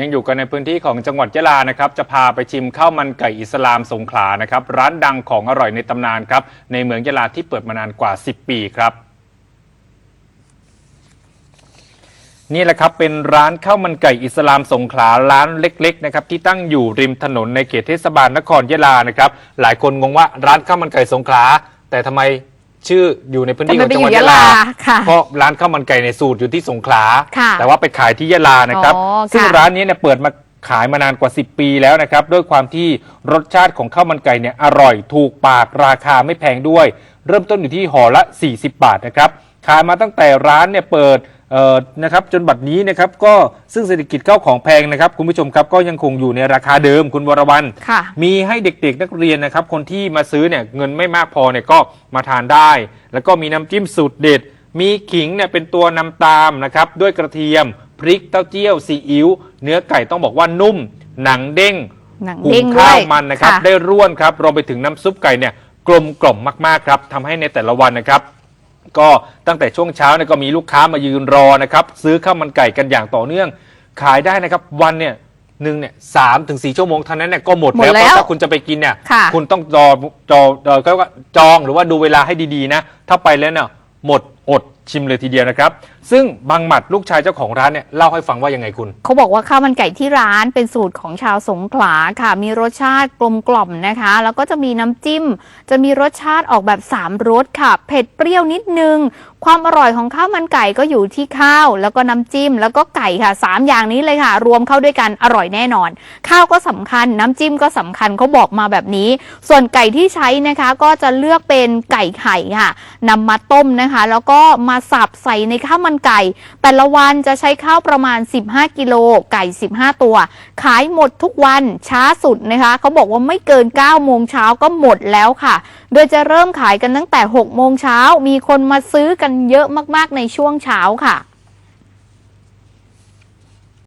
ยังอยู่กันในพื้นที่ของจังหวัดยะลานะครับจะพาไปชิมข้าวมันไก่อิสลามสงขลานะครับร้านดังของอร่อยในตำนานครับในเมืองยะลาที่เปิดมานานกว่า 10 ปีครับ นี่แหละครับเป็นร้านข้าวมันไก่อิสลามสงขลาร้านเล็กๆนะครับที่ตั้งอยู่ริมถนนในเขตเทศบาลนครยะลานะครับหลายคนงงว่าร้านข้าวมันไก่สงขลาแต่ทำไม ชื่ออยู่ในพื้นที่ของจังหวัดยะลาแต่มันไปอยู่ยะลาค่ะเพราะร้านข้าวมันไก่ในสูตรอยู่ที่สงขลา ค่ะแต่ว่าไปขายที่ยะลานะครับ อ๋อซึ่งค่ะร้านนี้เนี่ยเปิดมาขายมานานกว่า 10 ปีแล้วนะครับ ด้วยความที่รสชาติของข้าวมันไก่เนี่ยอร่อยถูกปากราคาไม่แพงด้วย เริ่มต้นอยู่ที่ห่อละ 40 บาทนะครับ ขายมาตั้งแต่ร้านเนี่ยเปิดเอ่อ นะครับจนบัดนี้นะครับก็ซึ่งเศรษฐกิจข้าวของแพงนะครับคุณผู้ชมครับก็ยังคงอยู่ในราคาเดิมคุณวรวรรณค่ะ มีให้เด็กๆนักเรียนนะครับ คนที่มาซื้อเนี่ยเงินไม่มากพอเนี่ยก็มาทานได้ แล้วก็มีน้ำจิ้มสูตรเด็ด มีขิงเนี่ยเป็นตัวนำตามนะครับด้วยกระเทียม พริกเต้าเจี้ยวซีอิ๊วเนื้อไก่ต้องบอกว่านุ่ม หนังเด้งหนังหุเด้งงข้าวด้วยมันนะครับ ค่ะ ได้ร่วนครับรวมไปถึงน้ำซุปไก่เนี่ยกลมกล่อมมากๆครับทำให้ในแต่ละวันนะครับ ก็ตั้งแต่ช่วงเช้าเนี่ยก็มีลูกค้ามายืนรอนะครับซื้อข้าวมันไก่กันอย่างต่อเนื่อง ขายได้นะครับวันเนี่ยหนึ่งเนี่ยสามถึงสี่ชั่วโมงเท่านั้นเนี่ยก็หมดหมดแล้วแล้วเพราะถ้าคุณจะไปกินเนี่ยค่ะ คุณต้องจอจอเอ่อก็ว่าจองหรือว่าดูเวลาให้ดีๆนะ ถ้าไปแล้วเนี่ยหมด อดชิมเลยทีเดียวนะครับ ซึ่งบางหมัดลูกชายเจ้าของร้านเนี่ยเล่าให้ฟังว่ายังไงคุณ เขาบอกว่าข้าวมันไก่ที่ร้านเป็นสูตรของชาวสงขลาค่ะ มีรสชาติกลมกล่อมนะคะ แล้วก็จะมีน้ำจิ้ม จะมีรสชาติออกแบบสามรสค่ะ เผ็ดเปรี้ยวนิดนึง ความอร่อยของข้าวมันไก่ก็อยู่ที่ข้าว แล้วก็น้ำจิ้ม แล้วก็ไก่ค่ะสามอย่างนี้เลยค่ะ รวมเข้าด้วยกันอร่อยแน่นอน ข้าวก็สำคัญ น้ำจิ้มก็สำคัญเขาบอกมาแบบนี้ ส่วนไก่ที่ใช้นะคะ ก็จะเลือกเป็นไก่ไข่ค่ะนำมาต้มนะคะ แล้วก็ก็มาสับใส่ในข้าวมันไก่ แต่ละวันจะใช้ข้าวประมาณ 15 กิโลไก่ 15 ตัว ขายหมดทุกวันช้าสุดนะคะเขาบอกว่าไม่เกิน 9 โมงเช้าก็หมดแล้วค่ะ โดยจะเริ่มขายกันตั้งแต่ 6 โมงเช้ามีคนมาซื้อกันเยอะมากๆในช่วงเช้าค่ะ